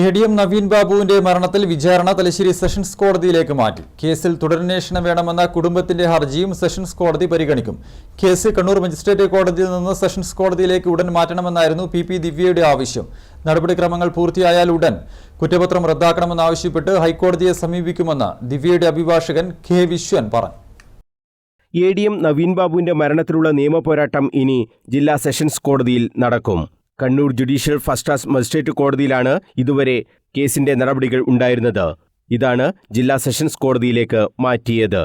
A D M Naveen ബാബുവിന്റെ മരണത്തിൽ വിചാരണ തലശ്ശേരി സെഷൻസ് കോടതിയിലേക്ക് മാറ്റി. കേസിൽ തുടരന്വേഷണം വേണമെന്ന കുടുംബത്തിന്റെ ഹർജിയും സെഷൻസ് കോടതി പരിഗണിക്കും. കേസ് കണ്ണൂർ മജിസ്ട്രേറ്റ് കോടതിയിൽ നിന്ന് സെഷൻസ് കോടതിയിലേക്ക് ഉടൻ മാറ്റണമെന്നായിരുന്നു പി പി ദിവ്യയുടെ ആവശ്യം. നടപടിക്രമങ്ങൾ പൂർത്തിയായാൽ ഉടൻ കുറ്റപത്രം റദ്ദാക്കണമെന്നാവശ്യപ്പെട്ട് ഹൈക്കോടതിയെ സമീപിക്കുമെന്ന് ദിവ്യയുടെ അഭിഭാഷകൻ കെ വിശ്വൻ പറഞ്ഞു. എ ഡി എം നവീൻ ബാബുവിന്റെ മരണത്തിലുള്ള നിയമപോരാട്ടം ഇനി ജില്ലാ സെഷൻസ് കോടതിയിൽ നടക്കും. Kannur judicial first class magistrate കോടതിയിലാണ് ഇതുവരെ കേസിന്റെ നടപടികൾ ഉണ്ടായിരുന്നത്. ഇതാണ് ജില്ലാ സെഷൻസ് കോടതിയിലേക്ക് മാറ്റിയത്.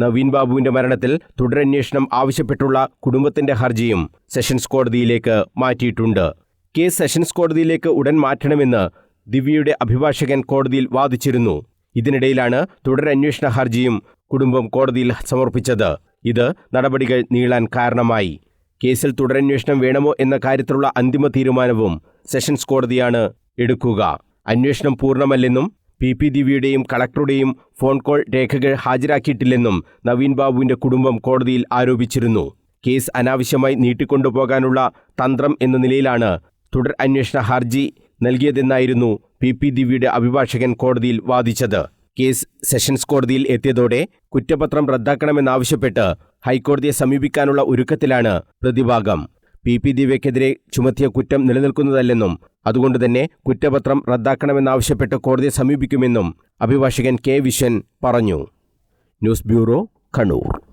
നവീൻ ബാബുവിന്റെ മരണത്തിൽ തുടരന്വേഷണം ആവശ്യപ്പെട്ടുള്ള കുടുംബത്തിന്റെ ഹർജിയും സെഷൻസ് കോടതിയിലേക്ക് മാറ്റിയിട്ടുണ്ട്. കേസ് സെഷൻസ് കോടതിയിലേക്ക് ഉടൻ മാറ്റണമെന്ന് ദിവ്യയുടെ അഭിഭാഷകൻ കോടതിയിൽ വാദിച്ചിരുന്നു. ഇതിനിടയിലാണ് തുടരന്വേഷണ ഹർജിയും കുടുംബം കോടതിയിൽ സമർപ്പിച്ചത്. ഇത് നടപടികൾ നീളാൻ കാരണമായി. കേസിൽ തുടരന്വേഷണം വേണമോ എന്ന കാര്യത്തിലുള്ള അന്തിമ തീരുമാനവും സെഷൻസ് കോടതിയാണ് എടുക്കുക. അന്വേഷണം പൂർണമല്ലെന്നും പി പി ദിവ്യയുടെയും കളക്ടറുടെയും ഫോൺ കോൾ രേഖകൾ ഹാജരാക്കിയിട്ടില്ലെന്നും നവീൻ ബാബുവിന്റെ കുടുംബം കോടതിയിൽ ആരോപിച്ചിരുന്നു. കേസ് അനാവശ്യമായി നീട്ടിക്കൊണ്ടുപോകാനുള്ള തന്ത്രം എന്ന നിലയിലാണ് തുടർ അന്വേഷണ ഹർജി നൽകിയതെന്നായിരുന്നു പി പി ദിവ്യയുടെ അഭിഭാഷകൻ കോടതിയിൽ വാദിച്ചത്. കേസ് സെഷൻസ് കോടതിയിൽ എത്തിയതോടെ കുറ്റപത്രം റദ്ദാക്കണമെന്നാവശ്യപ്പെട്ട് ഹൈക്കോടതിയെ സമീപിക്കാനുള്ള ഒരുക്കത്തിലാണ് പ്രതിഭാഗം. പി. പി. ദിവ്യക്കെതിരെ ചുമത്തിയ കുറ്റം നിലനിൽക്കുന്നതല്ലെന്നും അതുകൊണ്ടുതന്നെ കുറ്റപത്രം റദ്ദാക്കണമെന്നാവശ്യപ്പെട്ട് കോടതിയെ സമീപിക്കുമെന്നും അഭിഭാഷകൻ കെ. വിശ്വൻ പറഞ്ഞു. News bureau Kannur.